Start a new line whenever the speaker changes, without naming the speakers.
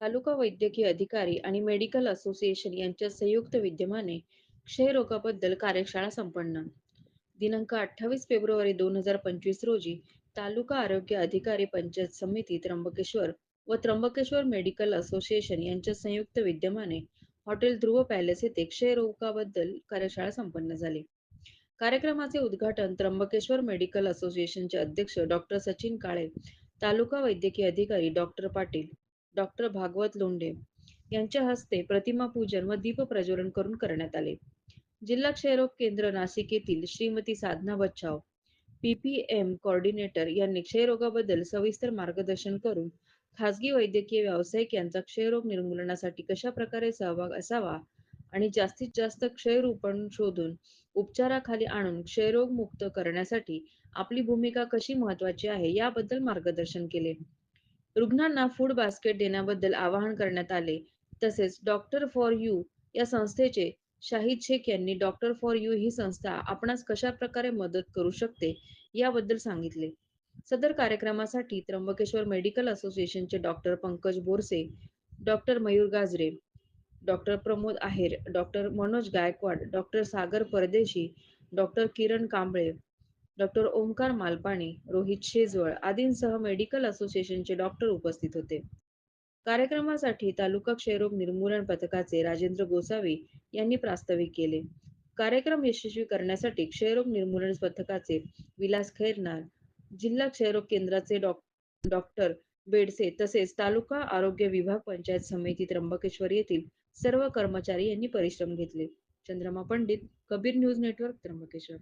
तालुका वैद्यकीय अधिकारी आणि मेडिकल असोसिएशन यांच्या संयुक्त विद्यमाने क्षयरोगाबद्दल कार्यशाळा संपन्न. दिनांक अठ्ठावीस फेब्रुवारी दोन हजार पंचवीस रोजी तालुका आरोग्य अधिकारी पंचायत समिती त्र्यंबकेश्वर व त्र्यंबकेश्वर मेडिकल असोसिएशन यांच्या संयुक्त विद्यमाने हॉटेल ध्रुव पॅलेस येथे क्षयरोगाबद्दल कार्यशाळा संपन्न झाली. कार्यक्रमाचे उद्घाटन त्र्यंबकेश्वर मेडिकल असोसिएशनचे अध्यक्ष डॉक्टर सचिन काळे तालुका वैद्यकीय अधिकारी डॉक्टर पाटील डॉक्टर भागवत लोंढे यांच्या हस्ते प्रतिमा पूजन व दीप प्रज्वलन करून करण्यात आले. जिल्हा क्षयरोग केंद्र नाशिक येथील श्रीमती साधना बच्छाव पीपीएम कोऑर्डिनेटर यांनी क्षयरोगाबद्दल सविस्तर मार्गदर्शन करून खासगी वैद्यकीय व्यावसायिक यांचा क्षयरोग निर्मूलनासाठी कशा प्रकारे सहभाग असावा आणि जास्तीत जास्त क्षयरूपण शोधून उपचाराखाली आणून क्षयरोग मुक्त करण्यासाठी आपली भूमिका कशी महत्वाची आहे याबद्दल मार्गदर्शन केले. रुग्णांना फूड बास्केट देण्याबद्दल आवाहन करण्यात आले. तसेच डॉक्टर फॉर यू या संस्थेचे शाहिद शेख यांनी डॉक्टर फॉर यू ही संस्था आपणास कशा प्रकारे मदत करू शकते याबद्दल सांगितले. सदर कार्यक्रमासाठी त्र्यंबकेश्वर मेडिकल असोसिएशनचे doctor Pankaj Borse doctor Mayur Gajre doctor Pramod Aher doctor Manoj Gaikwad doctor Sagar Pardeshi doctor Kiran Kamble doctor Omkar Malpani Rohit Shejwal आदींसह मेडिकल असोसिएशनचे डॉक्टर उपस्थित होते. कार्यक्रमासाठी तालुका क्षयरोग निर्मूलन पथकाचे राजेंद्र गोसावी यांनी प्रास्ताविक केले. कार्यक्रम यशस्वी करण्यासाठी क्षयरोग निर्मूलन पथकाचे विलास खैरनार जिल्हा क्षयरोग केंद्राचे डॉ डॉक्टर बेडसे तसेच तालुका आरोग्य विभाग पंचायत समिती त्र्यंबकेश्वर येथील सर्व कर्मचारी यांनी परिश्रम घेतले. Chandrama Pandit Kabir news network Trimbakeshwar.